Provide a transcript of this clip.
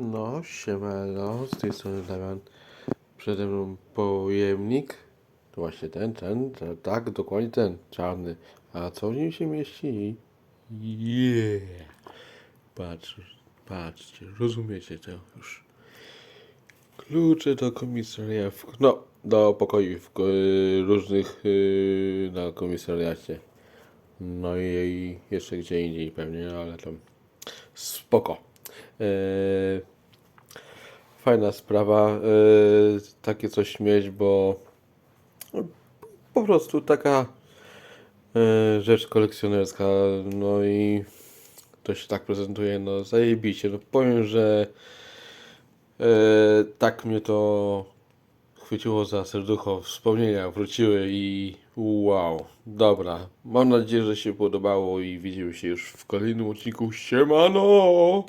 No, siemano, z tej strony Damian. Przede mną pojemnik. To właśnie ten, ten, ten, tak, dokładnie ten, czarny. A co w nim się mieści? Yeah. Patrz, patrzcie, rozumiecie to już. Klucze do komisariatów, no, do pokoi w, y, różnych y, na komisariacie. No i jeszcze gdzie indziej pewnie, ale tam spoko. Eee, fajna sprawa, eee, takie coś mieć, bo po prostu taka eee, rzecz kolekcjonerska, no i to się tak prezentuje, no zajebiście, no powiem, że tak mnie to chwyciło za serducho, wspomnienia wróciły i wow, dobra, mam nadzieję, że się podobało i widzimy się już w kolejnym odcinku, siemano!